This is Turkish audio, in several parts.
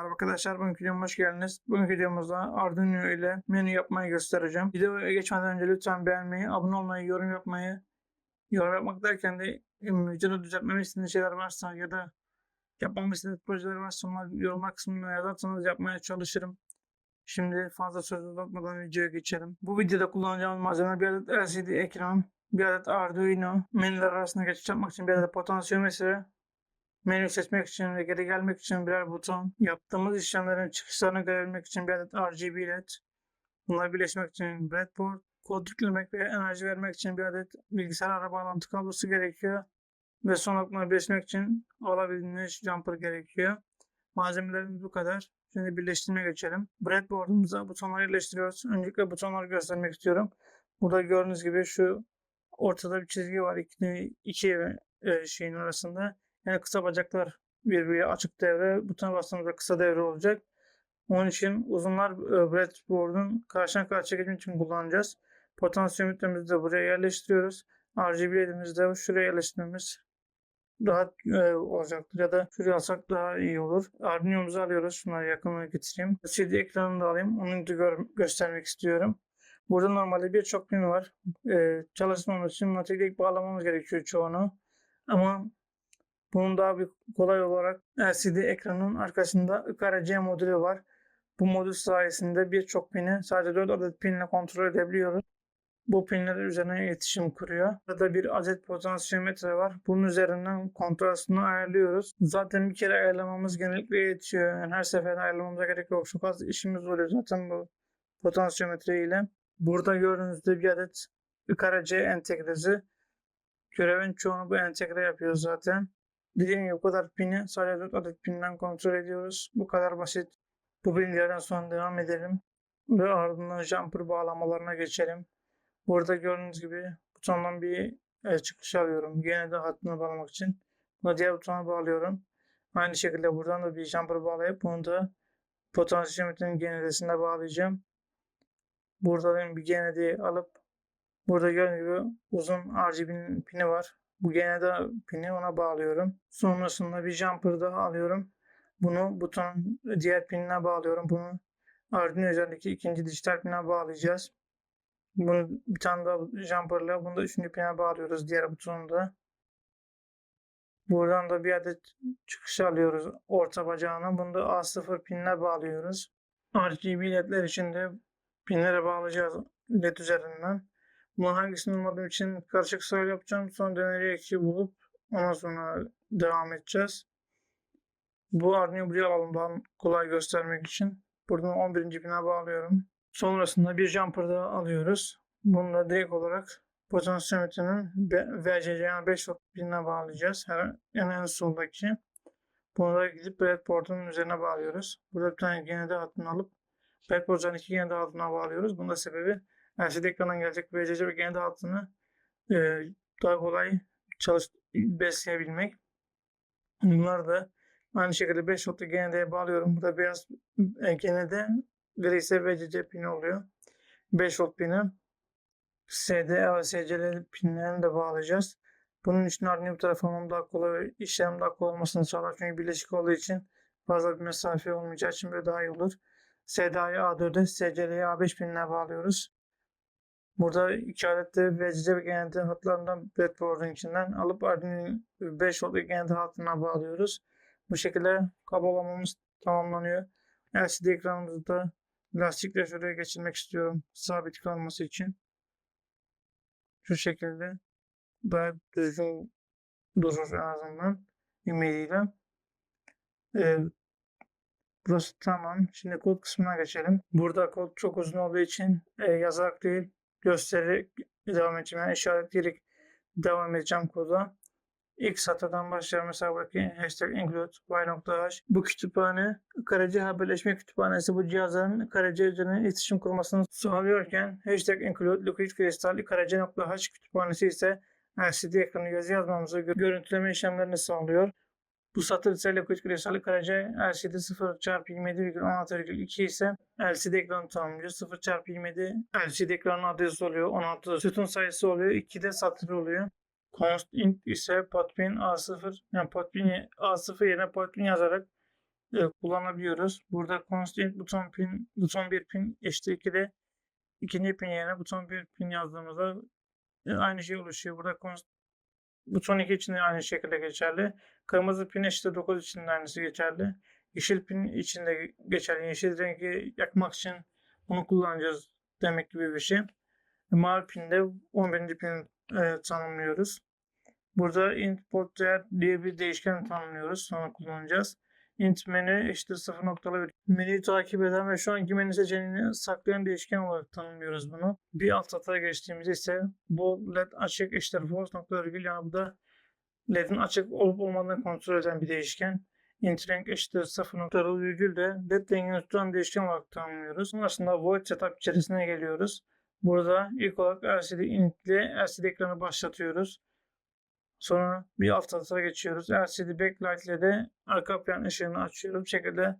Merhaba arkadaşlar, bugünkü videoma hoş geldiniz. Bugünkü videomuzda Arduino ile menü yapmayı göstereceğim. Videoya geçmeden önce lütfen beğenmeyi, abone olmayı, yorum yapmayı, yorum yapmak derken de videoda düzeltmemi istediğiniz şeyler varsa ya da yapmamı istediğiniz projeler varsa onları yorumlar kısmına yazarsanız yapmaya çalışırım. Şimdi fazla söz uzatmadan videoya geçelim. Bu videoda kullanacağımız malzeme bir adet LCD ekran, bir adet Arduino, menüler arasında geçiş yapmak için bir adet potansiyometre, Menü seçmek için ve geri gelmek için birer buton. Yaptığımız işlemlerin çıkışlarını görebilmek için bir adet RGB led. Bunları birleşmek için breadboard. Kod yüklemek ve enerji vermek için bir adet bilgisayar ara bağlantı kablosu gerekiyor. Ve son noktaları birleşmek için alabildiğiniz jumper gerekiyor. Malzemelerimiz bu kadar. Şimdi birleştirmeye geçelim. Breadboard'umuza butonları yerleştiriyoruz. Öncelikle butonları göstermek istiyorum. Burada gördüğünüz gibi şu ortada bir çizgi var iki, iki e, şeyin arasında. Yani kısa bacaklar birbirine açık devre. Butona bastığımızda kısa devre olacak. Onun için uzunlar e, breadboard'un karşına karşıya geçmek için kullanacağız. Potansiyometremizi de buraya yerleştiriyoruz. RGB ledimizi de şuraya yerleştirmemiz rahat e, olacaktır ya da şuraya alsak daha iyi olur. Arduino'muzu alıyoruz. Şunları yakına getireyim. CD ekranını da alayım. Onu da gör- göstermek istiyorum. Burada normalde birçok pin var. E, çalışmamız için materyal bağlamamız gerekiyor çoğunu. Ama bunun daha bir kolay olarak LCD ekranın arkasında IKRC modülü var. Bu modül sayesinde birçok pini sadece 4 adet pinle kontrol edebiliyoruz. Bu pinler üzerine iletişim kuruyor. Burada bir adet potansiyometre var. Bunun üzerinden kontrolünü ayarlıyoruz. Zaten bir kere ayarlamamız genellikle yetiyor. Yani her seferinde ayarlamamıza gerek yok. Çok az işimiz oluyor zaten bu potansiyometre ile. Burada gördüğünüzde bir adet IKRC entegresi. Görevin çoğunu bu entegre yapıyor zaten. Dediğim gibi bu kadar pini sadece 4 adet pinden kontrol ediyoruz. Bu kadar basit. Bu bilgilerden sonra devam edelim. Ve ardından jumper bağlamalarına geçelim. Burada gördüğünüz gibi butondan bir çıkış alıyorum. Gene de hattını bağlamak için. Bunu diğer butona bağlıyorum. Aynı şekilde buradan da bir jumper bağlayıp bunu da potansiyometrenin GND'sine bağlayacağım. Burada da bir GND'yi alıp burada gördüğünüz gibi uzun RGB pini var. Bu GND pini ona bağlıyorum. Sonrasında bir jumper daha alıyorum. Bunu butonun diğer pinine bağlıyorum. Bunu Arduino üzerindeki ikinci dijital pine bağlayacağız. Bunu bir tane daha jumperla bunu da üçüncü pine bağlıyoruz diğer butonu da. Buradan da bir adet çıkış alıyoruz orta bacağına. Bunu da A0 pinine bağlıyoruz. RGB ledler için de pinlere bağlayacağız led üzerinden. Bunun hangisini olmadığım için karışık sayı yapacağım. Sonra döneri eksi bulup ondan sonra devam edeceğiz. Bu Arduino buraya alalım kolay göstermek için. Buradan 11. pine bağlıyorum. Sonrasında bir jumper daha alıyoruz. Bunu da direkt olarak potansiyometrenin VCC yani 5 volt pinine bağlayacağız. Her, yani en soldaki. Bunu da gidip breadboard'un üzerine bağlıyoruz. Burada bir tane GND hattını alıp breadboard'un iki GND hattına bağlıyoruz. Bunun da sebebi LCD ekrandan gelecek VCC ve GND hattını e, daha kolay çalış besleyebilmek. Bunlar da aynı şekilde 5 voltlu GND'ye bağlıyorum. Burada beyaz GND gri ise VCC pini oluyor. 5 volt pini. SD ve SCL pinlerini de bağlayacağız. Bunun için Arduino bu tarafı almam daha kolay, işlem daha kolay olmasını sağlar. Çünkü birleşik olduğu için fazla bir mesafe olmayacağı için böyle daha iyi olur. SDA'yı A4'e, SCL'yi A5 pinine bağlıyoruz. Burada iki adet de VCC GND hatlarından breadboard'un içinden alıp Arduino 5 volt GND hattına bağlıyoruz. Bu şekilde kablolamamız tamamlanıyor. LCD ekranımızı da lastikle şuraya geçirmek istiyorum sabit kalması için. Şu şekilde daha düzgün durur en azından ümitiyle. Ee, burası tamam. Şimdi kod kısmına geçelim. Burada kod çok uzun olduğu için e, yazarak değil göstererek devam edeceğim. Yani işaretleyerek devam edeceğim koda. İlk satırdan başlayalım. Mesela buradaki hashtag include y.h. Bu kütüphane karaca haberleşme kütüphanesi bu cihazların karaca üzerine iletişim kurmasını sağlıyorken hashtag include liquid crystal karaca.h kütüphanesi ise LCD ekranı yazı yazmamızı görüntüleme işlemlerini sağlıyor. Bu satır ise Liquid Crystal Karaca LCD 0 x 27,16,2 ise LCD ekranı tanımlıyor. 0 x 27 LCD ekranın adresi oluyor. 16 sütun sayısı oluyor. 2 de satır oluyor. Const int ise potpin A0 yani potpin A0 yerine potpin yazarak e, kullanabiliyoruz. Burada constant buton pin, buton 1 pin eşittir 2'de ikinci pin yerine buton 1 pin yazdığımızda e, aynı şey oluşuyor. Burada const, buton 2 için de aynı şekilde geçerli. Kırmızı pin eşittir 9 için de aynısı geçerli. Yeşil pin için de geçerli. Yeşil rengi yakmak için bunu kullanacağız demek gibi bir şey. Mavi pinde 11. pin e, tanımlıyoruz. Burada int port değer diye bir değişken tanımlıyoruz. Sonra kullanacağız. İnt menü işte sıfır noktalı bir menüyü takip eden ve şu anki menü seçeneğini saklayan değişken olarak tanımlıyoruz bunu. Bir alt satara geçtiğimizde ise bu led açık eşittir false nokta virgül yani bu da ledin açık olup olmadığını kontrol eden bir değişken. int renk eşittir sıfır noktalı virgül de led rengini tutan değişken olarak tanımlıyoruz. Sonrasında void setup içerisine geliyoruz. Burada ilk olarak LCD int ile LCD ekranı başlatıyoruz. Sonra bir alt satara geçiyoruz. LCD backlight ile de arka plan ışığını açıyoruz. Bu şekilde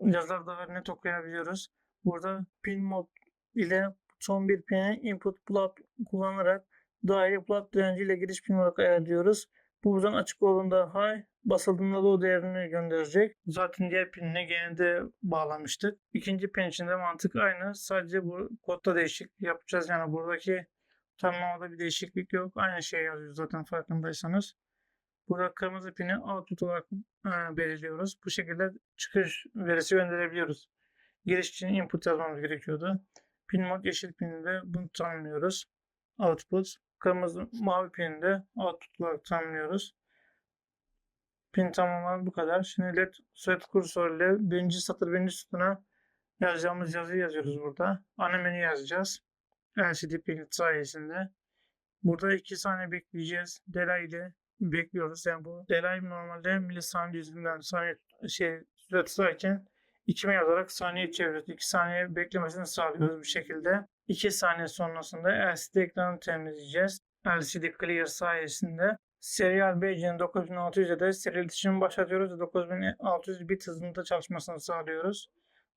yazılar daha net okuyabiliyoruz. Burada pin mod ile son bir pine input plug kullanarak daire plug direnci ile giriş pin olarak ayarlıyoruz. Bu buradan açık olduğunda high, basıldığında low değerini gönderecek. Zaten diğer pinine genelde bağlamıştık. İkinci pin için de mantık aynı. Sadece bu kodda değişiklik yapacağız. Yani buradaki tanımlamada bir değişiklik yok. Aynı şey yazıyor zaten farkındaysanız. Burada kırmızı pini output olarak e, belirliyoruz. Bu şekilde çıkış verisi gönderebiliyoruz. Giriş için input yazmamız gerekiyordu. Pin mod yeşil pininde bunu tanımlıyoruz. Output. Kırmızı mavi pini de output olarak tanımlıyoruz. Pin tamamlanan bu kadar. Şimdi led set kursor ile birinci satır birinci sütuna yazacağımız yazıyı yazıyoruz burada. Ana menü yazacağız. LCD pin sayesinde. Burada 2 saniye bekleyeceğiz. Delay ile bekliyoruz. Yani bu delay normalde milisaniye yüzünden saniye şey süre tutarken 2 yazarak saniye çeviriyoruz. 2 saniye beklemesini sağlıyoruz bu şekilde. 2 saniye sonrasında LCD ekranı temizleyeceğiz. LCD Clear sayesinde. Serial Badge'in 9600'e de serial iletişimi başlatıyoruz ve 9600 bit hızında çalışmasını sağlıyoruz.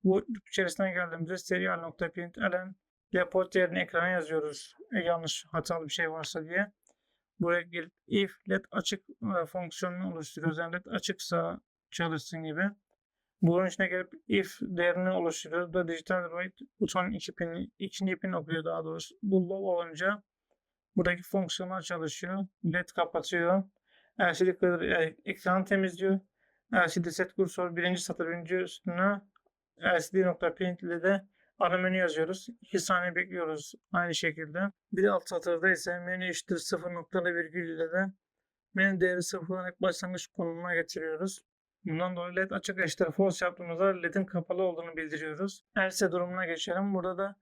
Bu içerisine geldiğimizde serial.println depot yerine ekrana yazıyoruz. E, yanlış hatalı bir şey varsa diye. Buraya gelip if led açık e, fonksiyonunu oluşturuyoruz. Yani led açıksa çalışsın gibi. Bunun içine gelip if değerini oluşturuyoruz. Da dijital write butonun iki pini, ikinci pin okuyor daha doğrusu. Bu low olunca buradaki fonksiyonlar çalışıyor. led kapatıyor. LCD kadar e, ekranı temizliyor. LCD set kursor birinci satır birinci üstüne lcd.print ile de Ara menü yazıyoruz. 2 saniye bekliyoruz aynı şekilde. Bir alt satırda ise menü eşittir 0 noktalı virgül ile de menü değeri sıfırlanarak başlangıç konumuna getiriyoruz. Bundan dolayı led açık eşittir false yaptığımızda ledin kapalı olduğunu bildiriyoruz. Else durumuna geçelim. Burada da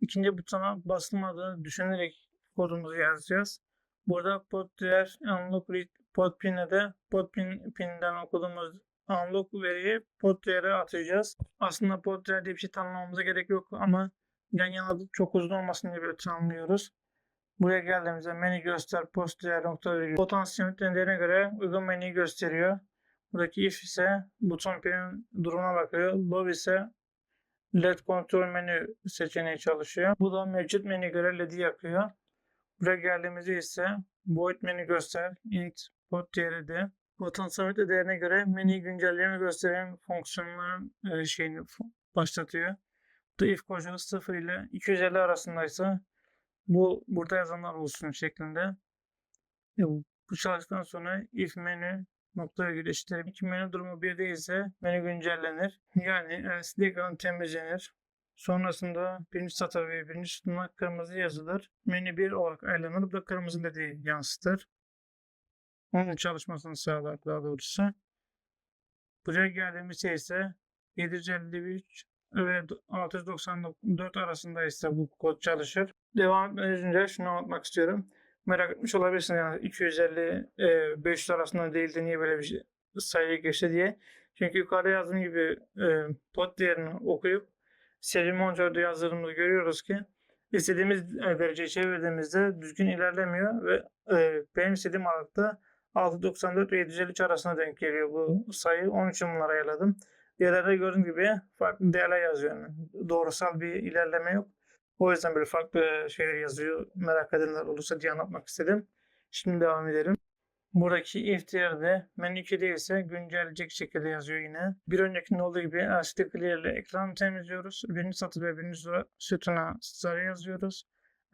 ikinci butona basılmadığını düşünerek kodumuzu yazacağız. Burada pod değer unlock read pod pin'e de pod pin pin'den okuduğumuz unlock veriyi pod değere atacağız. Aslında değer diye bir şey tanımlamamıza gerek yok ama yan yana çok uzun olmasın diye böyle tanımlıyoruz. Buraya geldiğimizde menü göster post değer nokta virgül. Potansiyel değerine göre uygun menüyü gösteriyor. Buradaki if ise buton pinin durumuna bakıyor. Low ise LED kontrol menü seçeneği çalışıyor. Bu da mevcut menü göre LED'i yakıyor. Buraya geldiğimizde ise void menü göster int pot değeri de Potansiyel değerine göre menü güncelleme gösteren fonksiyonların e, şeyini başlatıyor. The if koşulu 0 ile 250 arasındaysa bu burada yazanlar olsun şeklinde. E, bu çalıştıktan sonra if menü nokta virgül. İki menü durumu bir değilse menü güncellenir. Yani LCD ekranı temizlenir. Sonrasında birinci satır ve birinci sütuna kırmızı yazılır. Menü 1 olarak ayarlanır. Bu da kırmızı ledi yansıtır. Onun çalışmasını sağlar daha doğrusu. Buraya geldiğimiz ise 753 ve 694 arasında ise bu kod çalışır. Devam etmeden şunu anlatmak istiyorum. Merak etmiş olabilirsin yani 250 e, 500 arasında değildi niye böyle bir şey, sayı geçti diye. Çünkü yukarıda yazdığım gibi e, pod değerini okuyup seri monitörde yazdığımızı görüyoruz ki istediğimiz dereceyi çevirdiğimizde düzgün ilerlemiyor ve e, benim istediğim aralıkta 694 ve 753 arasına denk geliyor bu sayı. Onun için bunları ayarladım. Diğerlerde gördüğüm gibi farklı değerler yazıyor. Yani doğrusal bir ilerleme yok. O yüzden böyle farklı şeyler yazıyor. Merak edenler olursa diye anlatmak istedim. Şimdi devam edelim. Buradaki if değerde menü 2'de ise güncelleyecek şekilde yazıyor yine. Bir öncekinde olduğu gibi LCD Clear ile ekranı temizliyoruz. Birinci satır ve birinci sütuna sarı yazıyoruz.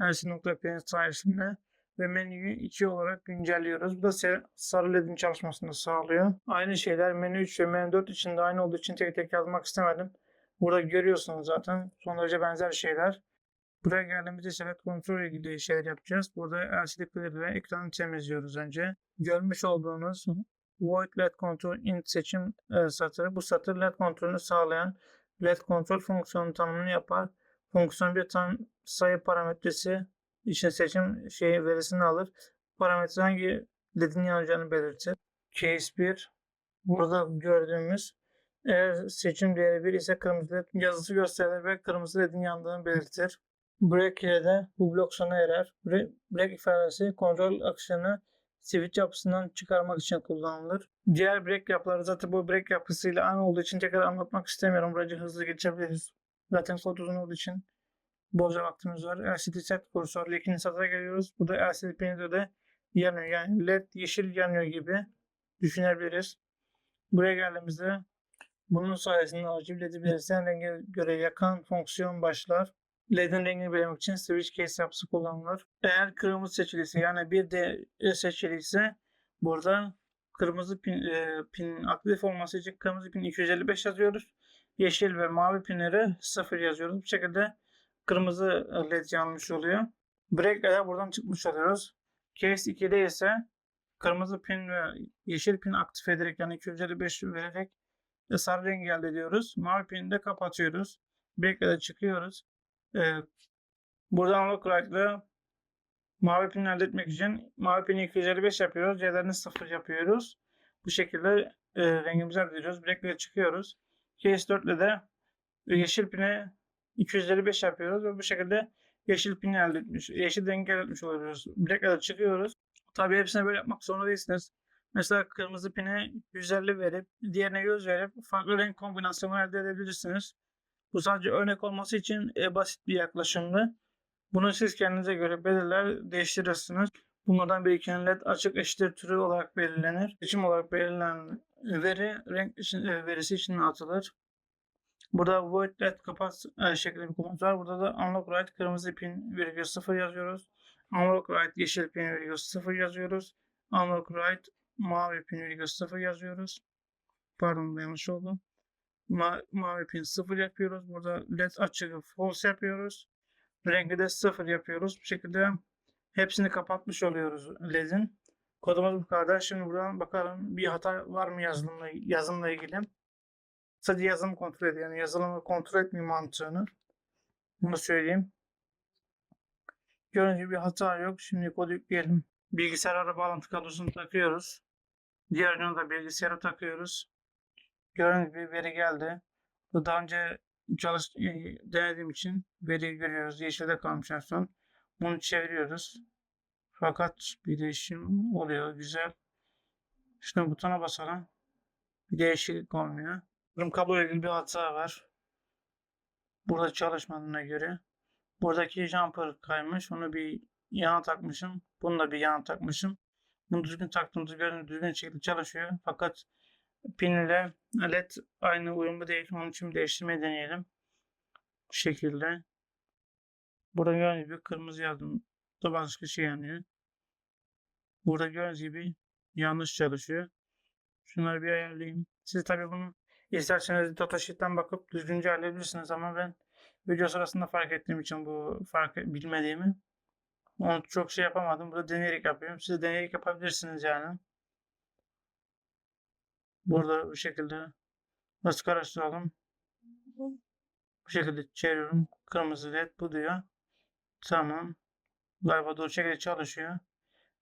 LCD.png sayesinde ve menüyü 2 olarak güncelliyoruz. Bu da sarı ledin çalışmasını sağlıyor. Aynı şeyler menü 3 ve menü 4 için de aynı olduğu için tek tek yazmak istemedim. Burada görüyorsunuz zaten son derece benzer şeyler. Buraya geldiğimizde select kontrol ilgili şeyler yapacağız. Burada LCD Clear ile ekranı temizliyoruz önce. Görmüş olduğunuz Void LED Control Int seçim e, satırı. Bu satır LED kontrolünü sağlayan LED kontrol fonksiyonu tanımını yapar. Fonksiyon bir tam sayı parametresi için seçim şey verisini alır. Parametre hangi LED'in yanacağını belirtir. Case 1 burada gördüğümüz eğer seçim değeri 1 ise kırmızı led yazısı gösterir ve kırmızı ledin yandığını belirtir. Break ile de bu blok sona erer. Bre- Break ifadesi kontrol akışını switch yapısından çıkarmak için kullanılır. Diğer break yapıları zaten bu break yapısıyla aynı olduğu için tekrar anlatmak istemiyorum. Böylece hızlı geçebiliriz. Zaten kod uzun olduğu için bolca vaktimiz var. LCD set kursor ikinci satıra geliyoruz. Burada LCD pin'de de yanıyor. Yani led yeşil yanıyor gibi düşünebiliriz. Buraya geldiğimizde bunun sayesinde RGB LED'i belirtilen renge göre yakan fonksiyon başlar. LED'in rengini belirlemek için switch case yapısı kullanılır. Eğer kırmızı seçiliyse yani bir de seçiliyse burada kırmızı pin, e, pin aktif olması için kırmızı pin 255 yazıyoruz. Yeşil ve mavi pinleri 0 yazıyoruz. Bu şekilde kırmızı led yanmış oluyor. Break buradan çıkmış oluyoruz. Case 2'de ise kırmızı pin ve yeşil pin aktif ederek yani 255 vererek ve sarı rengi elde ediyoruz. Mavi pini de kapatıyoruz. Break çıkıyoruz. Ee, buradan lock right mavi pini elde etmek için mavi pini 255 yapıyoruz. C'lerini 0 yapıyoruz. Bu şekilde e, rengimizi elde ediyoruz. Break çıkıyoruz. Case 4 ile de yeşil pini 255 yapıyoruz ve bu şekilde yeşil pini elde etmiş, yeşil rengi elde etmiş oluyoruz. Black ile çıkıyoruz. Tabii hepsini böyle yapmak zorunda değilsiniz. Mesela kırmızı pine 150 verip diğerine 100 verip farklı renk kombinasyonu elde edebilirsiniz. Bu sadece örnek olması için e, basit bir yaklaşımdı. Bunu siz kendinize göre belirler, değiştirirsiniz. Bunlardan bir iki led açık eşittir türü olarak belirlenir. Seçim olarak belirlenen veri renk için, e, verisi için atılır. Burada void led kapat e, şeklinde bir komut var. Burada da unlock right kırmızı pin virgül 0 yazıyoruz. Unlock right yeşil pin virgül 0 yazıyoruz. Unlock right mavi pin virgül 0 yazıyoruz. Pardon yanlış oldu. Ma mavi pin 0 yapıyoruz. Burada led açığı false yapıyoruz. Rengi de 0 yapıyoruz. Bu şekilde hepsini kapatmış oluyoruz led'in. Kodumuz bu kadar. Şimdi buradan bakalım bir hata var mı yazılımla, yazılımla ilgili. Sadece yazılım kontrol ediyor. Yani yazılımı kontrol etmiyor mantığını. Bunu söyleyeyim. Görünce bir hata yok. Şimdi kodu yükleyelim. Bilgisayara bağlantı kablosunu takıyoruz. Diğer ucunu da bilgisayara takıyoruz. Gördüğünüz gibi veri geldi. Bu daha önce çalış e, denediğim için veriyi görüyoruz. Yeşilde kalmış en son. Bunu çeviriyoruz. Fakat bir değişim oluyor. Güzel. Şimdi butona basalım. Bir değişiklik olmuyor. Durum kablo ile ilgili bir hata var. Burada çalışmadığına göre. Buradaki jumper kaymış. Onu bir yana takmışım. Bunu da bir yana takmışım. Bunu düzgün taktığımızda gördüğünüz düzgün şekilde çalışıyor. Fakat pin ile led aynı uyumlu değil. Onun için değiştirmeyi deneyelim. Bu şekilde. Burada gördüğünüz gibi kırmızı yazdım. Da başka şey yanıyor. Burada gördüğünüz gibi yanlış çalışıyor. Şunları bir ayarlayayım. Siz tabii bunu isterseniz datasheet'ten bakıp düzgünce halledebilirsiniz ama ben video sırasında fark ettiğim için bu farkı bilmediğimi onu çok şey yapamadım. Burada deneyerek yapıyorum. Siz de deneyerek yapabilirsiniz yani. Burada bu şekilde nasıl karıştıralım. Bu şekilde çeviriyorum. Kırmızı led bu diyor. Tamam. Galiba doğru şekilde çalışıyor.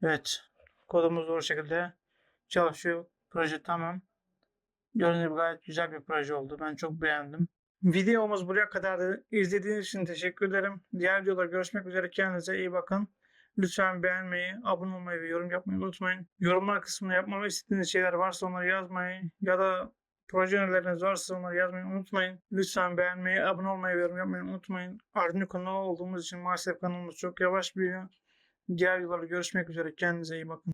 Evet. Kodumuz doğru şekilde çalışıyor. Proje tamam. Gibi gayet güzel bir proje oldu. Ben çok beğendim. Videomuz buraya kadardı. İzlediğiniz için teşekkür ederim. Diğer videoda görüşmek üzere. Kendinize iyi bakın. Lütfen beğenmeyi, abone olmayı ve yorum yapmayı unutmayın. Yorumlar kısmına yapmamı istediğiniz şeyler varsa onları yazmayı ya da proje önerileriniz varsa onları yazmayı unutmayın. Lütfen beğenmeyi, abone olmayı ve yorum yapmayı unutmayın. Arduino kanalı olduğumuz için maalesef kanalımız çok yavaş büyüyor. Diğer videolarda görüşmek üzere. Kendinize iyi bakın.